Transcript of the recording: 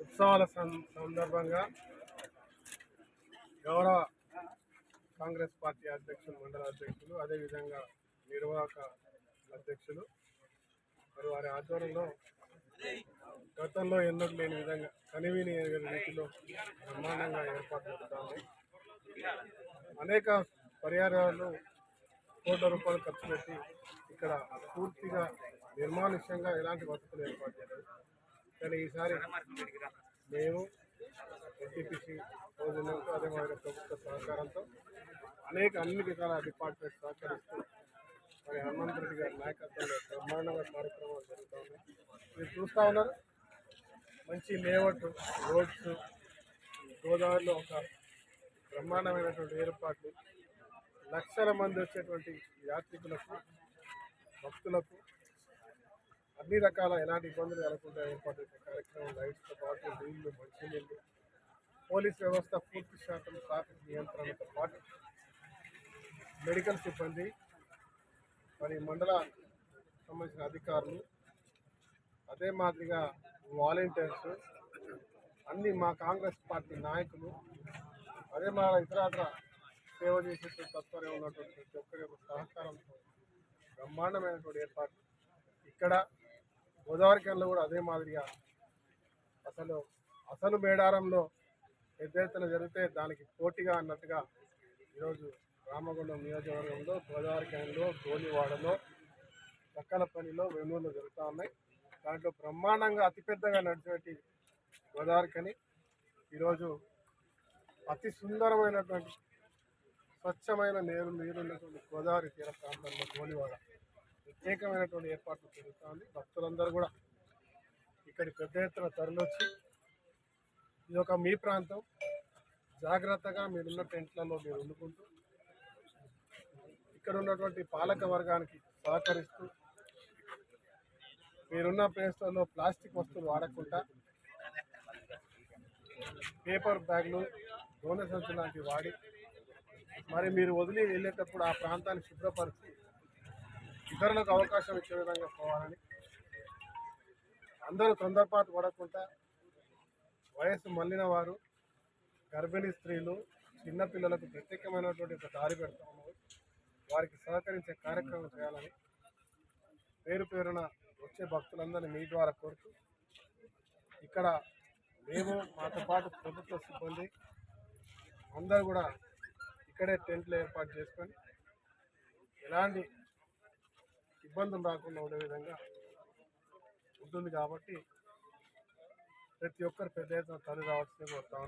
ఉత్సవాల సందర్భంగా గౌరవ కాంగ్రెస్ పార్టీ అధ్యక్షులు మండల అధ్యక్షులు అదేవిధంగా నిర్వాహక అధ్యక్షులు మరి వారి ఆధ్వర్యంలో గతంలో ఎన్నడూ లేని విధంగా కనివిని రీతిలో బ్రహ్మాండంగా ఏర్పాటు చేస్తాము అనేక పరిహారాలు కోట్ల రూపాయలు ఖర్చు పెట్టి ఇక్కడ పూర్తిగా నిర్మానుష్యంగా ఎలాంటి వసతులు ఏర్పాటు చేయలేదు. కానీ ఈసారి మేము ఎన్టీపీసీ రోజునంతా అదే మాదిరి ప్రభుత్వ సహకారంతో అనేక అన్ని రకాల డిపార్ట్మెంట్ సహకరిస్తూ మరి హనుమంత్ రెడ్డి గారి నాయకత్వంలో బ్రహ్మాండంగా కార్యక్రమాలు జరుగుతూ ఉన్నాయి. మీరు చూస్తూ ఉన్నారు. మంచి లేఅవుట్ రోడ్స్ గోదావరిలో ఒక బ్రహ్మాండమైనటువంటి ఏర్పాట్లు లక్షల మంది వచ్చేటువంటి యాత్రికులకు భక్తులకు అన్ని రకాల ఎలాంటి ఇబ్బందులు కలగకుండా ఏర్పాటు చేసే కార్యక్రమం లైట్స్తో పాటు నీళ్ళు మంచినీళ్ళు పోలీస్ వ్యవస్థ పూర్తి శాతం ట్రాఫిక్ నియంత్రణతో పాటు మెడికల్ సిబ్బంది మరి మండల సంబంధించిన అధికారులు అదే మాదిరిగా వాలంటీర్స్ అన్ని మా కాంగ్రెస్ పార్టీ నాయకులు అదే మా ఇతరాత్ర సేవ చేసేటువంటి తత్పరం ఉన్నటువంటి ప్రతి ఒక్కరి యొక్క సహకారంతో బ్రహ్మాండమైనటువంటి ఏర్పాటు. ఇక్కడ గోదావరి కెన్లో కూడా అదే మాదిరిగా అసలు అసలు మేడారంలో పెద్ద ఎత్తున జరిగితే దానికి పోటీగా అన్నట్టుగా ఈరోజు రామగుండం నియోజకవర్గంలో గోదావరి కెన్లో గోలివాడలో చక్కలపల్లిలో వెన్నూరులో జరుగుతూ ఉన్నాయి. దాంట్లో బ్రహ్మాండంగా అతిపెద్దగా నడిచేటి గోదావరి కని ఈరోజు అతి సుందరమైనటువంటి స్వచ్ఛమైన నీరు నీరున్నటువంటి గోదావరి తీర ప్రాంతంలో గోలివాడ ప్రత్యేకమైనటువంటి ఏర్పాట్లు జరుగుతూ ఉంది భక్తులందరూ కూడా ఇక్కడి పెద్ద ఎత్తున తరలొచ్చి ఇది ఒక మీ ప్రాంతం జాగ్రత్తగా మీరున్న టెంట్లలో మీరు వండుకుంటూ ఇక్కడ ఉన్నటువంటి పాలక వర్గానికి సహకరిస్తూ మీరున్న ప్లేస్లలో ప్లాస్టిక్ వస్తువులు వాడకుండా పేపర్ బ్యాగ్లు గోనె సంచులు లాంటివి వాడి మరి మీరు వదిలి వెళ్ళేటప్పుడు ఆ ప్రాంతాన్ని శుభ్రపరిచి ఇతరులకు అవకాశం ఇచ్చే విధంగా పోవాలని అందరూ తొందరపాటు పడకుండా వయస్సు మళ్ళిన వారు గర్భిణీ స్త్రీలు చిన్నపిల్లలకు ప్రత్యేకమైనటువంటి ఒక దారి పెడతాము వారికి సహకరించే కార్యక్రమం చేయాలని పేరు పేరున వచ్చే భక్తులందరినీ మీ ద్వారా కోరుతూ ఇక్కడ మేము మాతో పాటు ప్రభుత్వ సిబ్బంది అందరూ కూడా ఇక్కడే టెంట్లు ఏర్పాటు చేసుకొని ఎలాంటి ఇబ్బందులు రాకుండా ఉండే విధంగా ఉంటుంది కాబట్టి ప్రతి ఒక్కరు పెద్ద ఎత్తున తల్లి రావాల్సిందే కోరుతా